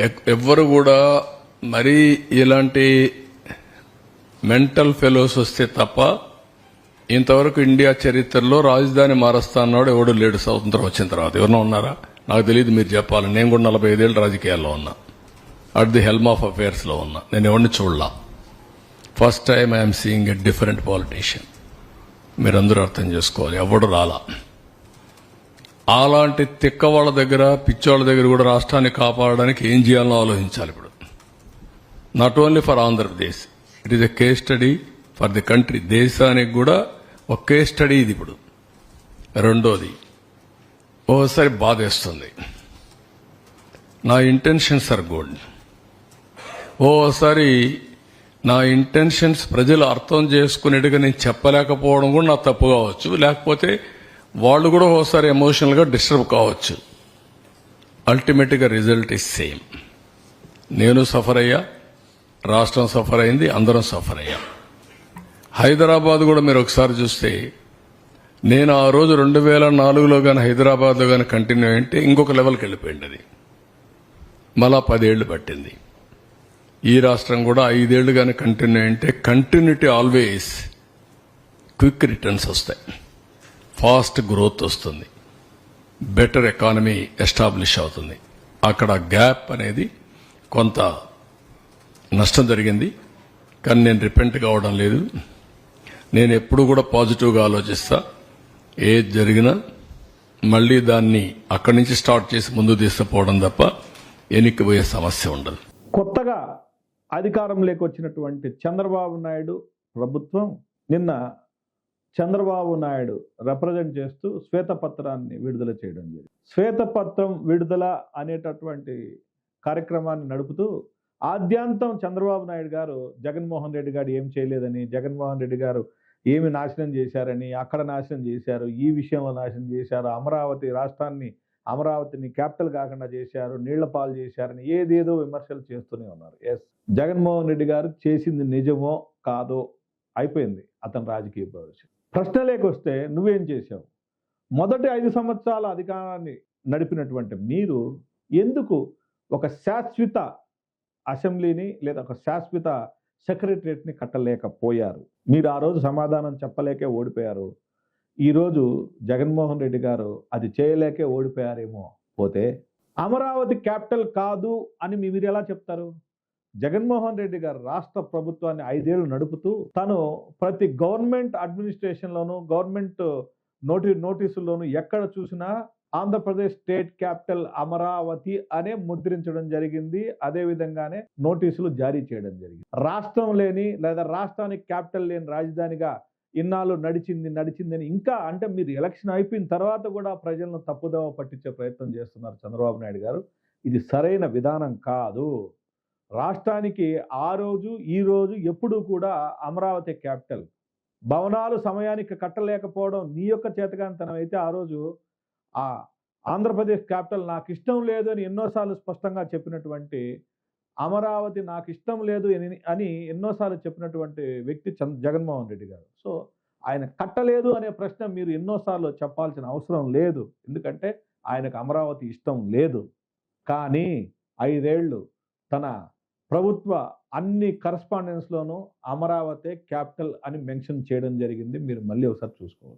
ఎక్- ఎవ్వరు కూడా మరీ ఇలాంటి మెంటల్ ఫెలోస్ వస్తే తప్ప ఇంతవరకు ఇండియా చరిత్రలో రాజధాని మారుస్తా అన్నాడు ఎవడు లేడు స్వతంత్రం వచ్చిన తర్వాత. ఎవరన్నా ఉన్నారా? నాకు తెలియదు మీరు చెప్పాలి నేను కూడా నలభై ఐదేళ్ళు రాజకీయాల్లో ఉన్నా. అట్ ది హెల్మ్ ఆఫ్ అఫేర్స్లో ఉన్నా. నేను ఎవరిని చూడలా. First time I'm seeing a different politician. మీరందరూ అర్థం చేసుకోవాలి. ఎవడు రాలా? అలాంటి తిక్క వాళ్ళ దగ్గర పిచ్చోళ్ళ దగ్గర కూడా రాష్ట్రాన్ని కాపాడడానికి ఏం చేయాలో ఆలోచించాలి ఇప్పుడు. Not only for Andhra Pradesh it is a case study for the country దేశానికి కూడా ఒక కేస్ స్టడీ ఇది ఇప్పుడు. రెండోది ఓసారి బాధేస్తుంది. నా ఇంటెన్షన్స్ ఆర్ గుడ్ ఓసారి నా ఇంటెన్షన్స్ ప్రజలు అర్థం చేసుకునేట్టుగా నేను చెప్పలేకపోవడం కూడా నా తప్పు కావచ్చు. లేకపోతే వాళ్ళు కూడా ఓసారి ఎమోషనల్గా డిస్టర్బ్ కావచ్చు. అల్టిమేట్గా రిజల్ట్ ఇస్ సేమ్ నేను సఫర్ అయ్యా రాష్ట్రం సఫర్ అయింది అందరం సఫర్ అయ్యాం. హైదరాబాద్ కూడా మీరు ఒకసారి చూస్తే నేను ఆ రోజు రెండు వేల నాలుగులో కానీ హైదరాబాద్లో కానీ కంటిన్యూ అయింటే ఇంకొక లెవెల్కి వెళ్ళిపోయింది అది. మళ్ళా పదేళ్ళు పట్టింది. ఈ రాష్ట్రం కూడా ఐదేళ్ళు కానీ కంటిన్యూ అయింటే కంటిన్యూటీ ఆల్వేస్ క్విక్ రిటర్న్స్ వస్తాయి. ఫాస్ట్ గ్రోత్ వస్తుంది. బెటర్ ఎకానమీ ఎస్టాబ్లిష్ అవుతుంది. అక్కడ గ్యాప్ అనేది కొంత నష్టం జరిగింది. కానీ నేను రిపెంట్ కావడం లేదు. నేను ఎప్పుడు కూడా పాజిటివ్గా ఆలోచిస్తా. ఏది జరిగినా మళ్ళీ దాన్ని అక్కడి నుంచి స్టార్ట్ చేసి ముందు తీసుకుపోవడం తప్ప ఎనిక్కిపోయే సమస్య ఉండదు. కొత్తగా అధికారంలోకి వచ్చినటువంటి చంద్రబాబు నాయుడు ప్రభుత్వం నిన్న చంద్రబాబు నాయుడు రిప్రజెంట్ చేస్తూ శ్వేతపత్రాన్ని విడుదల చేయడం జరిగింది. శ్వేతపత్రం విడుదల అనేటటువంటి కార్యక్రమాన్ని నడుపుతూ ఆద్యాంతం చంద్రబాబు నాయుడు గారు జగన్మోహన్ రెడ్డి గారు ఏం చేయలేదని జగన్మోహన్ రెడ్డి గారు ఏమి నాశనం చేశారని అక్కడ నాశనం చేశారు ఈ విషయంలో నాశనం చేశారు అమరావతి రాష్ట్రాన్ని అమరావతిని క్యాపిటల్ కాకుండా చేశారు నీళ్ళ పాలు చేశారని ఏదేదో విమర్శలు చేస్తూనే ఉన్నారు. ఎస్ జగన్మోహన్ రెడ్డి గారు చేసింది నిజమో కాదో అయిపోయింది అతని రాజకీయ భవిష్యత్తు. ప్రశ్నలేకి వస్తే నువ్వేం చేశావు? మొదటి ఐదు సంవత్సరాల అధికారాన్ని నడిపినటువంటి మీరు ఎందుకు ఒక శాశ్వత అసెంబ్లీని లేదా ఒక శాశ్వత సెక్రటరియట్ని కట్టలేకపోయారు? మీరు ఆ రోజు సమాధానం చెప్పలేకే ఓడిపోయారు. ఈరోజు జగన్మోహన్ రెడ్డి గారు అది చేయలేకే ఓడిపోయారేమో పోతే అమరావతి క్యాపిటల్ కాదు అని మీరు ఎలా చెప్తారు? జగన్మోహన్ రెడ్డి గారు రాష్ట్ర ప్రభుత్వాన్ని ఐదేళ్ళు నడుపుతూ తను ప్రతి గవర్నమెంట్ అడ్మినిస్ట్రేషన్లోను గవర్నమెంట్ నోటి నోటీసుల్లోనూ ఎక్కడ చూసినా ఆంధ్రప్రదేశ్ స్టేట్ క్యాపిటల్ అమరావతి అనే ముద్రించడం జరిగింది. అదే విధంగానే నోటీసులు జారీ చేయడం జరిగింది. రాష్ట్రం లేని లేదా రాష్ట్రానికి క్యాపిటల్ లేని రాజధానిగా ఇన్నాళ్ళు నడిచింది నడిచిందని ఇంకా అంటే మీరు ఎలక్షన్ అయిపోయిన తర్వాత కూడా ప్రజలను తప్పుదోవ పట్టించే ప్రయత్నం చేస్తున్నారు చంద్రబాబు నాయుడు గారు. ఇది సరైన విధానం కాదు. రాష్ట్రానికి ఆ రోజు ఈ రోజు ఎప్పుడూ కూడా అమరావతి క్యాపిటల్. భవనాలు సమయానికి కట్టలేకపోవడం నీ యొక్క చేతగానితనం అయితే ఆ రోజు ఆ ఆంధ్రప్రదేశ్ క్యాపిటల్ నాకు ఇష్టం లేదు అని ఎన్నోసార్లు స్పష్టంగా చెప్పినటువంటి అమరావతి నాకు ఇష్టం లేదు అని- అని ఎన్నోసార్లు చెప్పినటువంటి వ్యక్తి చంద్ జగన్మోహన్ రెడ్డి గారు. సో ఆయన కట్టలేదు అనే ప్రశ్న మీరు ఎన్నోసార్లు చెప్పాల్సిన అవసరం లేదు. ఎందుకంటే ఆయనకు అమరావతి ఇష్టం లేదు. కానీ ఐదేళ్ళు తన ప్రభుత్వ అన్ని కరస్పాండెన్స్లోనూ అమరావతి క్యాపిటల్ అని మెన్షన్ చేయడం జరిగింది. మీరు మళ్ళీ ఒకసారి చూసుకోవచ్చు.